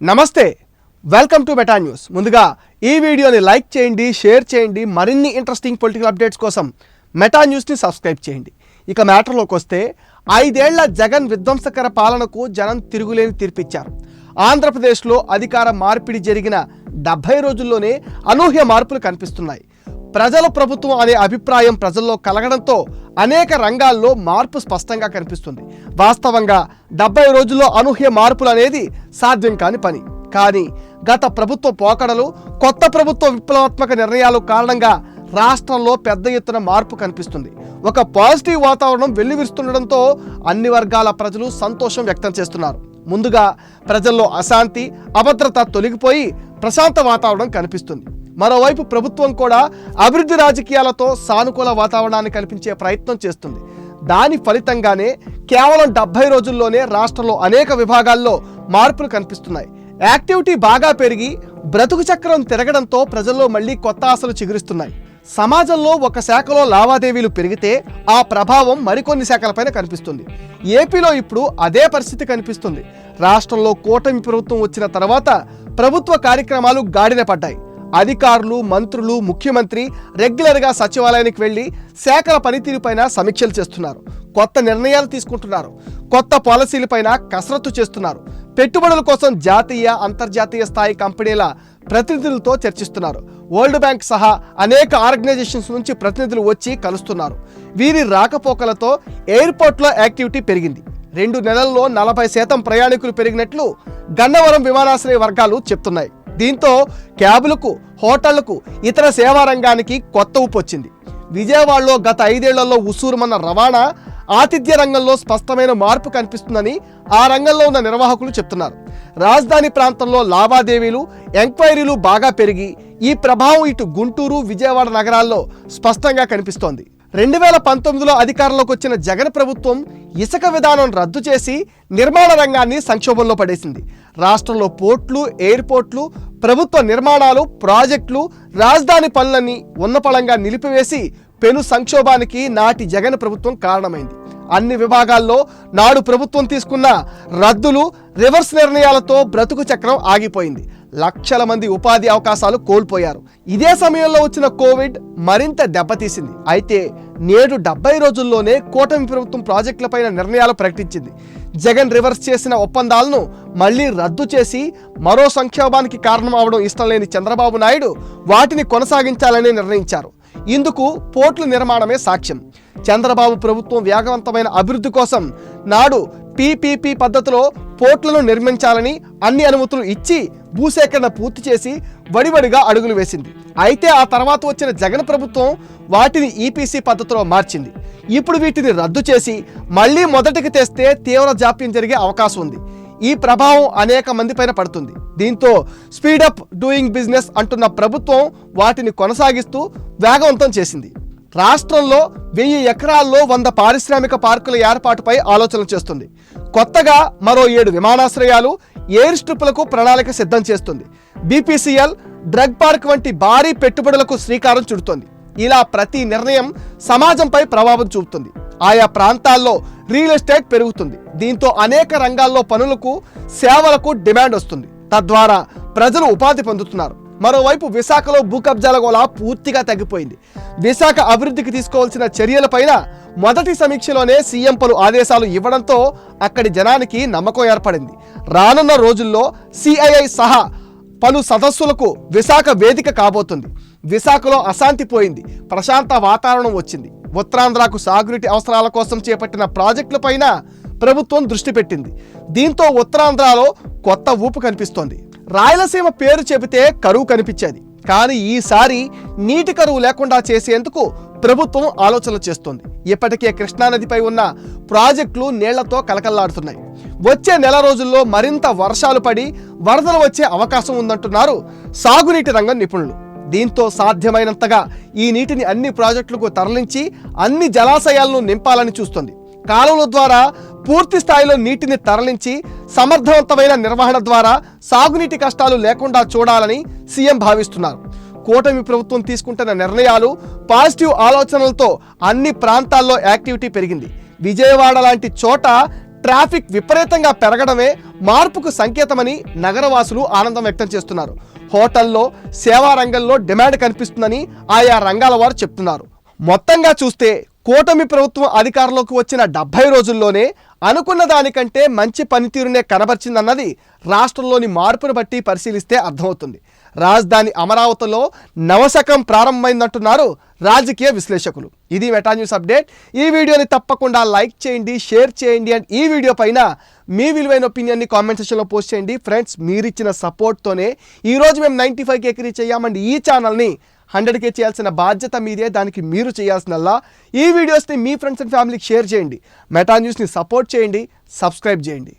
నమస్తే welcome to beta news. ముందుగా ఈ వీడియోని లైక్ చేయండి షేర్ చేయండి మరిన్ని ఇంట్రెస్టింగ్ పొలిటికల్ అప్డేట్స్ కోసం మెటా న్యూస్ని సబ్స్క్రైబ్ చేయండి. ఇక మ్యాటర్లోకి వస్తే ఐదేళ్ళ జగన్ విధ్వంసకర పాలనకు జనం తిరుగులేని తీర్పిచ్చారు. ఆంధ్రప్రదేశ్లో అధికార మార్పిడి జరిగిన డెబ్బై రోజుల్లోనే అనూహ్య మార్పులు కనిపిస్తున్నాయి. ప్రజల ప్రభుత్వం అనే అభిప్రాయం ప్రజల్లో కలగడంతో అనేక రంగాల్లో మార్పు స్పష్టంగా కనిపిస్తుంది. వాస్తవంగా డెబ్బై రోజుల్లో అనూహ్య మార్పులు అనేది సాధ్యం కాని పని. కానీ గత ప్రభుత్వ పోకడలు కొత్త ప్రభుత్వ విప్లవాత్మక నిర్ణయాలు కారణంగా రాష్ట్రంలో పెద్ద ఎత్తున మార్పు కనిపిస్తుంది. ఒక పాజిటివ్ వాతావరణం వెల్లివిరుస్తుండడంతో అన్ని వర్గాల ప్రజలు సంతోషం వ్యక్తం చేస్తున్నారు. ముందుగా ప్రజల్లో అశాంతి అభద్రత తొలగిపోయి ప్రశాంత వాతావరణం కనిపిస్తుంది. మరోవైపు ప్రభుత్వం కూడా అభివృద్ధి రాజకీయాలతో సానుకూల వాతావరణాన్ని కల్పించే ప్రయత్నం చేస్తుంది. దాని ఫలితంగానే కేవలం డెబ్బై రోజుల్లోనే రాష్ట్రంలో అనేక విభాగాల్లో మార్పులు కనిపిస్తున్నాయి. యాక్టివిటీ బాగా పెరిగి బ్రతుకు చక్రం తిరగడంతో ప్రజల్లో మళ్ళీ కొత్త ఆశలు చిగురిస్తున్నాయి. సమాజంలో ఒక శాఖలో లావాదేవీలు పెరిగితే ఆ ప్రభావం మరికొన్ని శాఖలపైన కనిపిస్తుంది. ఏపీలో ఇప్పుడు అదే పరిస్థితి కనిపిస్తుంది. రాష్ట్రంలో కూటమి ప్రభుత్వం వచ్చిన తర్వాత ప్రభుత్వ కార్యక్రమాలు గాడిన పడ్డాయి. అధికారులు మంత్రులు ముఖ్యమంత్రి రెగ్యులర్గా సచివాలయానికి వెళ్ళి శాఖల పనితీరుపైన సమీక్షలు చేస్తున్నారు. కొత్త నిర్ణయాలు తీసుకుంటున్నారు. కొత్త పాలసీలపైన కసరత్తు చేస్తున్నారు. పెట్టుబడుల కోసం జాతీయ అంతర్జాతీయ స్థాయి కంపెనీల ప్రతినిధులతో చర్చిస్తున్నారు. వరల్డ్ బ్యాంక్ సహా అనేక ఆర్గనైజేషన్స్ నుంచి ప్రతినిధులు వచ్చి కలుస్తున్నారు. వీరి రాకపోకలతో ఎయిర్పోర్ట్లో యాక్టివిటీ పెరిగింది. రెండు నెలల్లో నలభై శాతం ప్రయాణికులు పెరిగినట్లు గన్నవరం విమానాశ్రయ వర్గాలు చెప్తున్నాయి. దీంతో క్యాబులకు హోటళ్ళకు ఇతర సేవా రంగానికి కొత్త ఊపు వచ్చింది విజయవాడలో గత ఐదేళ్ళలో ఉసూరుమన్న రవాణా ఆతిథ్య రంగంలో స్పష్టమైన మార్పు కనిపిస్తుందని ఆ రంగంలో ఉన్న నిర్వాహకులు చెప్తున్నారు. రాజధాని ప్రాంతంలో లావాదేవీలు ఎంక్వైరీలు బాగా పెరిగి ఈ ప్రభావం ఇటు గుంటూరు విజయవాడ నగరాల్లో స్పష్టంగా కనిపిస్తోంది. రెండు వేల పంతొమ్మిదిలో అధికారంలోకి వచ్చిన జగన్ ప్రభుత్వం ఇసుక విధానం రద్దు చేసి నిర్మాణ రంగాన్ని సంక్షోభంలో పడేసింది. రాష్ట్రంలో పోర్ట్లు ఎయిర్పోర్ట్లు ప్రభుత్వ నిర్మాణాలు ప్రాజెక్టులు రాజధాని పనులన్నీ ఉన్నపళంగా నిలిపివేసి పెను సంక్షోభానికి నాటి జగన్ ప్రభుత్వం కారణమైంది. అన్ని విభాగాల్లో నాడు ప్రభుత్వం తీసుకున్న రద్దులు రివర్స్ నిర్ణయాలతో బ్రతుకు చక్రం ఆగిపోయింది. లక్షల మంది ఉపాధి అవకాశాలు కోల్పోయారు. ఇదే సమయంలో వచ్చిన కోవిడ్ మరింత దెబ్బతీసింది. అయితే నేడు డెబ్బై రోజుల్లోనే కూటమి ప్రభుత్వం ప్రాజెక్టులపైన నిర్ణయాలు ప్రకటించింది. జగన్ రివర్స్ చేసిన ఒప్పందాలను మళ్ళీ రద్దు చేసి మరో సంక్షోభానికి కారణం అవడం ఇష్టం లేని చంద్రబాబు నాయుడు వాటిని కొనసాగించాలని నిర్ణయించారు. ఇందుకు పోర్టుల నిర్మాణమే సాక్ష్యం. చంద్రబాబు ప్రభుత్వం వేగవంతమైన అభివృద్ధి కోసం నాడు పీపీపీ పద్ధతిలో పోర్టులను నిర్మించాలని అన్ని అనుమతులు ఇచ్చి భూసేకరణ పూర్తి చేసి వడివడిగా అడుగులు వేసింది. అయితే ఆ తర్వాత వచ్చిన జగన్ ప్రభుత్వం వాటిని ఈపీసీ పద్ధతిలో మార్చింది. ఇప్పుడు వీటిని రద్దు చేసి మళ్ళీ మొదటికి తెస్తే తీవ్ర జాప్యం జరిగే అవకాశం ఉంది. ఈ ప్రభావం అనేక మంది పైన పడుతుంది. దీంతో స్పీడప్ డూయింగ్ బిజినెస్ అంటున్న ప్రభుత్వం వాటిని కొనసాగిస్తూ వేగవంతం చేసింది. రాష్ట్రంలో వెయ్యి ఎకరాల్లో వంద పారిశ్రామిక పార్కుల ఏర్పాటుపై ఆలోచన చేస్తుంది. కొత్తగా మరో ఏడు విమానాశ్రయాలు ఎయిర్ స్ట్రిప్లకు ప్రణాళిక సిద్ధం చేస్తుంది. బీపీసీఎల్ డ్రగ్ పార్క్ వంటి భారీ పెట్టుబడులకు శ్రీకారం చుడుతోంది. ఇలా ప్రతి నిర్ణయం సమాజంపై ప్రభావం చూపుతుంది. ఆయా ప్రాంతాల్లో రియల్ ఎస్టేట్ పెరుగుతుంది. దీంతో అనేక రంగాల్లో పనులకు సేవలకు డిమాండ్ వస్తుంది. తద్వారా ప్రజలు ఉపాధి పొందుతున్నారు. మరోవైపు విశాఖలో భూ కబ్జాల గోళ పూర్తిగా తగ్గిపోయింది. విశాఖ అభివృద్ధికి తీసుకోవాల్సిన చర్యలపైన మొదటి సమీక్షలోనే సీఎం పలు ఆదేశాలు ఇవ్వడంతో అక్కడి జనానికి నమ్మకం ఏర్పడింది. రానున్న రోజుల్లో సిఐఐ సహా పలు సదస్సులకు విశాఖ వేదిక కాబోతుంది. విశాఖలో అశాంతి పోయింది. ప్రశాంత వాతావరణం వచ్చింది. ఉత్తరాంధ్రకు సాగునీటి అవసరాల కోసం చేపట్టిన ప్రాజెక్టులపైన ప్రభుత్వం దృష్టి పెట్టింది. దీంతో ఉత్తరాంధ్రలో కొత్త ఊపు కనిపిస్తోంది. రాయలసీమ పేరు చెబితే కరువు కనిపించేది. కానీ ఈసారి నీటి కరువు లేకుండా చేసేందుకు ప్రభుత్వం ఆలోచనలు చేస్తోంది. ఇప్పటికే కృష్ణానదిపై ఉన్న ప్రాజెక్టులు నీళ్ళతో కలకల్లాడుతున్నాయి వచ్చే నెల రోజుల్లో మరింత వర్షాలు పడి వరదలు వచ్చే అవకాశం ఉందంటున్నారు సాగునీటి రంగం నిపుణులు. దీంతో సాధ్యమైనంతగా ఈ నీటిని అన్ని ప్రాజెక్టులకు తరలించి అన్ని జలాశయాలను నింపాలని చూస్తుంది. కాలువల ద్వారా పూర్తి స్థాయిలో నీటిని తరలించి సమర్థవంతమైన నిర్వహణ ద్వారా సాగునీటి కష్టాలు లేకుండా చూడాలని సీఎం భావిస్తున్నారు. కూటమి ప్రభుత్వం తీసుకుంటున్న నిర్ణయాలు పాజిటివ్ ఆలోచనలతో అన్ని ప్రాంతాల్లో యాక్టివిటీ పెరిగింది. విజయవాడ లాంటి చోట ట్రాఫిక్ విపరీతంగా పెరగడమే మార్పుకు సంకేతమని నగరవాసులు ఆనందం వ్యక్తం చేస్తున్నారు. హోటల్లో సేవా రంగంలో డిమాండ్ కనిపిస్తుందని ఆయా రంగాల వారు చెప్తున్నారు. మొత్తంగా చూస్తే కూటమి ప్రభుత్వం అధికారంలోకి వచ్చిన డెబ్బై రోజుల్లోనే అనుకున్న దానికంటే మంచి పనితీరునే కనబరిచిందన్నది రాష్ట్రంలోని మార్పును బట్టి పరిశీలిస్తే అర్థమవుతుంది. రాజధాని అమరావతిలో నవశకం ప్రారంభమైందంటున్నారు రాజకీయ విశ్లేషకులు. ఇది మెటా న్యూస్ అప్డేట్. ఈ వీడియోని తప్పకుండా లైక్ చేయండి షేర్ చేయండి అండ్ ఈ వీడియో పైన మీ విలువైన ఒపీనియన్ని కామెంట్ సెక్షన్లో పోస్ట్ చేయండి. ఫ్రెండ్స్ మీరిచ్చిన సపోర్ట్తోనే ఈరోజు మేము నైంటీ ఫైవ్ కేకి రీచ్ అయ్యామండి ఈ ఛానల్ని హండ్రెడ్ కే చేయాల్సిన బాధ్యత మీదే దానికి మీరు చేయాల్సినల్లా ఈ వీడియోస్ని మీ ఫ్రెండ్స్ అండ్ ఫ్యామిలీకి షేర్ చేయండి. మెటా న్యూస్ని సపోర్ట్ చేయండి సబ్స్క్రైబ్ చేయండి.